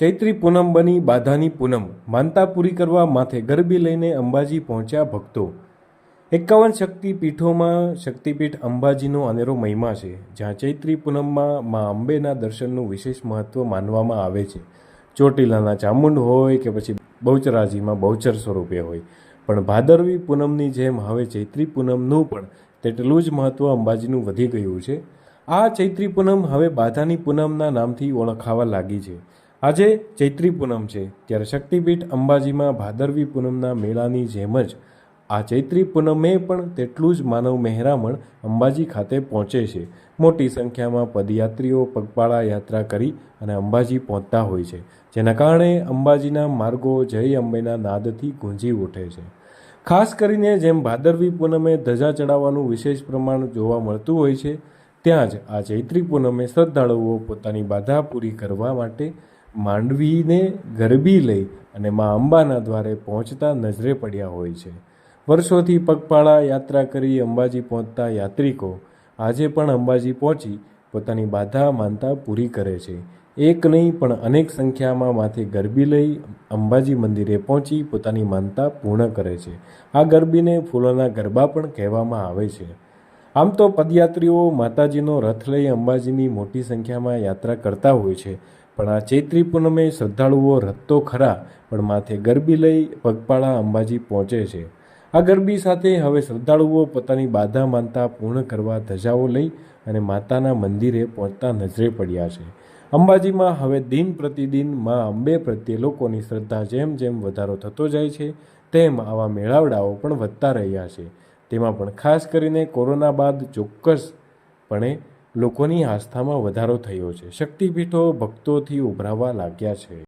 ચૈત્રી પૂનમ બની, બાધાની પૂનમ. માનતા પૂરી કરવા માથે ગરબી લઈને અંબાજી પહોંચ્યા ભક્તો. એકાવન શક્તિપીઠોમાં શક્તિપીઠ અંબાજીનો અનેરો મહિમા છે, જ્યાં ચૈત્રી પૂનમમાં મા અંબેના દર્શનનું વિશેષ મહત્વ માનવામાં આવે છે. ચોટીલાના ચામુંડ હોય કે પછી બહુચરાજીમાં બહુચર સ્વરૂપે હોય. પણ ભાદરવી પૂનમની જેમ હવે ચૈત્રી પૂનમનું પણ તેટલું જ મહત્વ અંબાજીનું વધી ગયું છે. આ ચૈત્રી પૂનમ હવે બાધાની પૂનમના નામથી ઓળખાવા લાગી છે. આજે ચૈત્રી પૂનમ છે, ત્યારે શક્તિપીઠ અંબાજીમાં ભાદરવી પૂનમના મેળાની જેમ જ આ ચૈત્રી પૂનમે પણ તેટલું જ માનવ મહેરામણ અંબાજી ખાતે પહોંચે છે. મોટી સંખ્યામાં પદયાત્રીઓ પગપાળા યાત્રા કરી અને અંબાજી પહોંચતા હોય છે, જેના કારણે અંબાજીના માર્ગો જય અંબેના નાદથી ગુંજી ઉઠે છે. ખાસ કરીને જેમ ભાદરવી પૂનમે ધજા ચડાવવાનું વિશેષ પ્રમાણ જોવા મળતું હોય છે, ત્યાં જ આ ચૈત્રી પૂનમે શ્રદ્ધાળુઓ પોતાની બાધા પૂરી કરવા માટે માંડવીને ગરબી લઈ અને મા અંબાના દ્વારે પહોંચતા નજરે પડ્યા હોય છે. વર્ષોથી પગપાળા યાત્રા કરી અંબાજી પહોંચતા યાત્રિકો આજે પણ અંબાજી પહોંચી પોતાની બાધા માનતા પૂરી કરે છે. એક નહીં, પણ અનેક સંખ્યામાં માથે ગરબી લઈ અંબાજી મંદિરે પહોંચી પોતાની માનતા પૂર્ણ કરે છે. આ ગરબીને ફૂલોના ગરબા પણ કહેવામાં આવે છે. આમ તો પદયાત્રીઓ માતાજીનો રથ લઈ અંબાજીની મોટી સંખ્યામાં યાત્રા કરતા હોય છે. પણ આ ચૈત્રી પૂનમે શ્રદ્ધાળુઓ રથ તો ખરા, પણ માથે ગરબી લઈ પગપાળા અંબાજી પહોંચે છે. આ ગરબી સાથે હવે શ્રદ્ધાળુઓ પોતાની બાધા માનતા પૂર્ણ કરવા ધજાઓ લઈ અને માતાના મંદિરે પહોંચતા નજરે પડ્યા છે. અંબાજીમાં હવે દિન પ્રતિદિન મા અંબે પ્રત્યે લોકોની શ્રદ્ધા જેમ જેમ વધારો થતો જાય છે, તેમ આવા મેળાવડાઓ પણ વધતા રહ્યા છે. તેમાં પણ ખાસ કરીને કોરોના બાદ ચોક્કસપણે લોકોની આસ્થામાં વધારો થયો છે. શક્તિપીઠો ભક્તોથી ઉભરાવા લાગ્યા છે.